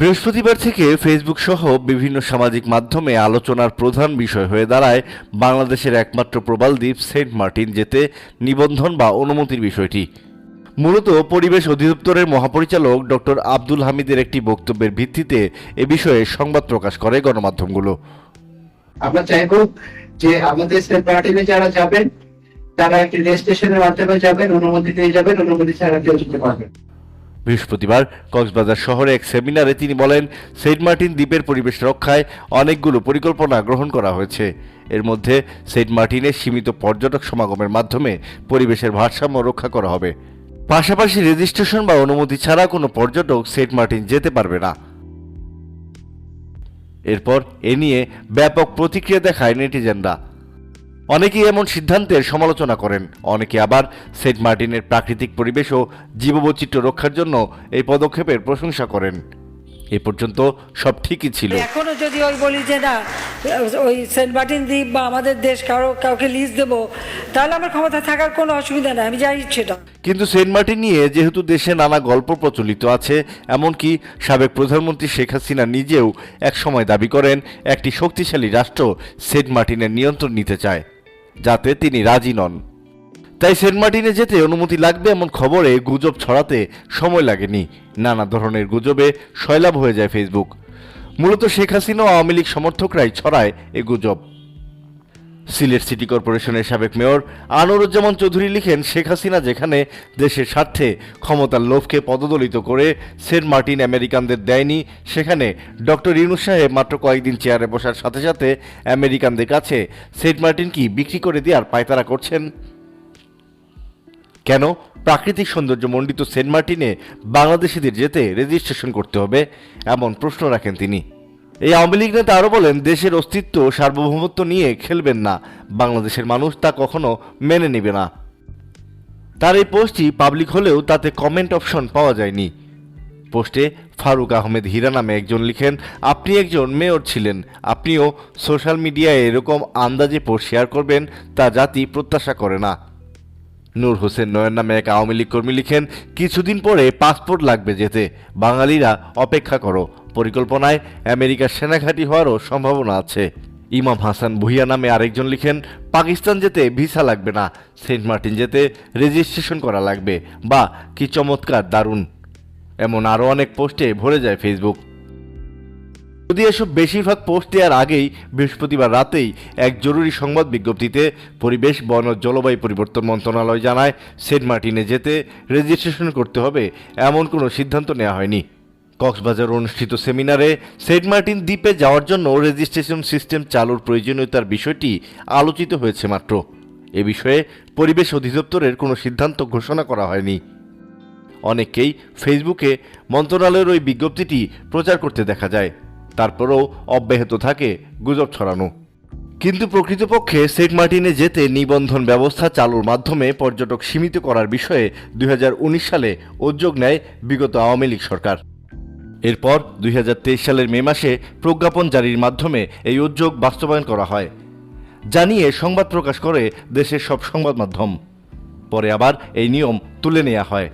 বৃহস্পতিবার থেকে ফেসবুক সহ বিভিন্ন সামাজিক মাধ্যমে আলোচনার প্রধান বিষয় হয়ে দাঁড়ায় বাংলাদেশের একমাত্র প্রবাল দ্বীপ সেন্ট মার্টিন, যেতে নিবন্ধন বা অনুমতির বিষয়টি। মূলত পরিবেশ অধিদপ্তরের মহাপরিচালক ডক্টর আব্দুল হামিদের একটি বক্তব্যের ভিত্তিতে এ বিষয়ে সংবাদ প্রকাশ করে গণমাধ্যমগুলো। আমরা চাইব যে আমাদের সেন্ট মার্টিনে যারা যাবেন, তারা একটি রেজিস্ট্রেশনের মাধ্যমে যাবেন, অনুমতি যাবেন, অনুমতি ছাড়া কেউ যেতে পারবেন বৃহস্পতিবার কক্সবাজার শহরে এক সেমিনারে তিনি বলেন, সেন্ট মার্টিন দ্বীপের পরিবেশ রক্ষায় অনেকগুলো পরিকল্পনা গ্রহণ করা হয়েছে। এর মধ্যে সেন্ট মার্টিনের সীমিত পর্যটক সমাগমের মাধ্যমে পরিবেশের ভারসাম্য রক্ষা করা হবে। পাশাপাশি রেজিস্ট্রেশন বা অনুমতি ছাড়া কোনো পর্যটক সেন্ট মার্টিন যেতে পারবে না। এরপর এ নিয়ে ব্যাপক প্রতিক্রিয়া দেখায় নেটিজেনরা। অনেকেই এমন সিদ্ধান্তের সমালোচনা করেন অনেকে আবার সেন্ট মার্টিনের প্রাকৃতিক পরিবেশ ও জীববৈচিত্র্য রক্ষার জন্য এই পদক্ষেপের প্রশংসা করেন। এ পর্যন্ত সব ঠিকই ছিল। এখনও যদি ওই বলি যে না ওই সেন্ট মার্টিন দ্বীপ বা আমাদের দেশ কারও কাউকে লিজ দেবো তাহলে আমার ক্ষমতা থাকার কোনো অসুবিধা নাই আমি যাই সেটা কিন্তু সেন্ট মার্টিন নিয়ে যেহেতু দেশে নানা গল্প প্রচলিত আছে এমনকি সাবেক প্রধানমন্ত্রী শেখ হাসিনা নিজেও একসময় দাবি করেন একটি শক্তিশালী রাষ্ট্র সেন্ট মার্টিনের নিয়ন্ত্রণ নিতে চায়। যাতে তিনি রাজি নন। তাই সেন্ট মার্টিনে যেতে অনুমতি লাগবে এমন খবরে গুজব ছড়াতে সময় লাগেনি। নানা ধরনের গুজবে সয়লাভ হয়ে যায় ফেসবুক। মূলত শেখ হাসিনা ও আওয়ামী লীগ সমর্থকরাই ছড়ায় এ গুজব। সিলেট সিটি কর্পোরেশনের সাবেক মেয়র আনোরুজ্জামান চৌধুরী লিখেন, শেখ হাসিনা যেখানে দেশের স্বার্থে ক্ষমতার লোভকে পদদলিত করে সেন্ট মার্টিন আমেরিকানদের দেয়নি, সেখানে ডক্টর ইউনুস সাহেব মাত্র কয়েকদিন চেয়ারে বসার সাথে সাথে আমেরিকানদের কাছে সেন্ট মার্টিন কি বিক্রি করে দেওয়ার পায়তারা করছেন? কেন? প্রাকৃতিক সৌন্দর্য মণ্ডিত সেন্ট মার্টিনে বাংলাদেশিদের যেতে রেজিস্ট্রেশন করতে হবে? এমন প্রশ্ন রাখেন তিনি। এই আওয়ামী লীগ নেতা আরও বলেন, দেশের অস্তিত্ব সার্বভৌমত্ব নিয়ে খেলবেন না। বাংলাদেশের মানুষ তা কখনো মেনে নেবে না। তার এই পোস্টটি পাবলিক হলেও তাতে কমেন্ট অপশন পাওয়া যায়নি। পোস্টে ফারুক আহমেদ হীরা নামে একজন লিখেন, আপনি একজন মেয়র ছিলেন। আপনিও সোশ্যাল মিডিয়ায় এরকম আন্দাজে পোস্ট শেয়ার করবেন, তা জাতি প্রত্যাশা করে না। নূর হোসেন নয়ন নামে এক আওয়ামী লীগ কর্মী লিখেন, কিছুদিন পরে পাসপোর্ট লাগবে যেতে। বাঙালিরা অপেক্ষা করো। পরিকল্পনায় আমেরিকার সেনাঘাঁটি হওয়ারও সম্ভাবনা আছে। ইমাম হাসান ভুইয়া নামে আরেকজন লিখেন, পাকিস্তান যেতে ভিসা লাগবে না, সেন্ট মার্টিন যেতে রেজিস্ট্রেশন করা লাগবে, বা কি চমৎকার, দারুণ। এমন আরও অনেক পোস্টে ভরে যায় ফেসবুক। যদি এসব বেশিরভাগ পোস্ট দেওয়ার আগেই বৃহস্পতিবার রাতেই এক জরুরি সংবাদ বিজ্ঞপ্তিতে পরিবেশ, বন ও জলবায়ু পরিবর্তন মন্ত্রণালয় জানায়, সেন্ট মার্টিনে যেতে রেজিস্ট্রেশন করতে হবে, এমন কোনো সিদ্ধান্ত নেওয়া হয়নি। কক্সবাজার অনুষ্ঠিত সেমিনারে সেন্ট মার্টিন দ্বীপে যাওয়ার জন্য রেজিস্ট্রেশন সিস্টেম চালুর প্রয়োজনীয়তার বিষয়টি আলোচিত হয়েছে মাত্র। এ বিষয়ে পরিবেশ অধিদপ্তরের কোনো সিদ্ধান্ত ঘোষণা করা হয়নি। অনেককেই ফেসবুকে মন্ত্রণালয়ের ওই বিজ্ঞপ্তিটি প্রচার করতে দেখা যায়। তারপরেও অব্যাহত থাকে গুজব ছড়ানো। কিন্তু প্রকৃতপক্ষে সেন্ট মার্টিনে যেতে নিবন্ধন ব্যবস্থা চালুর মাধ্যমে পর্যটক সীমিত করার বিষয়ে দুই হাজার উনিশ সালে উদ্যোগ নেয় বিগত আওয়ামী লীগ সরকার। এরপর দুই হাজার তেইশ সালের মে মাসে প্রজ্ঞাপন জারির মাধ্যমে এই উদ্যোগ বাস্তবায়ন করা হয়। জানিয়ে সংবাদ প্রকাশ করে দেশের সব সংবাদ মাধ্যম পরে আবার এই নিয়ম তুলে নেওয়া হয়।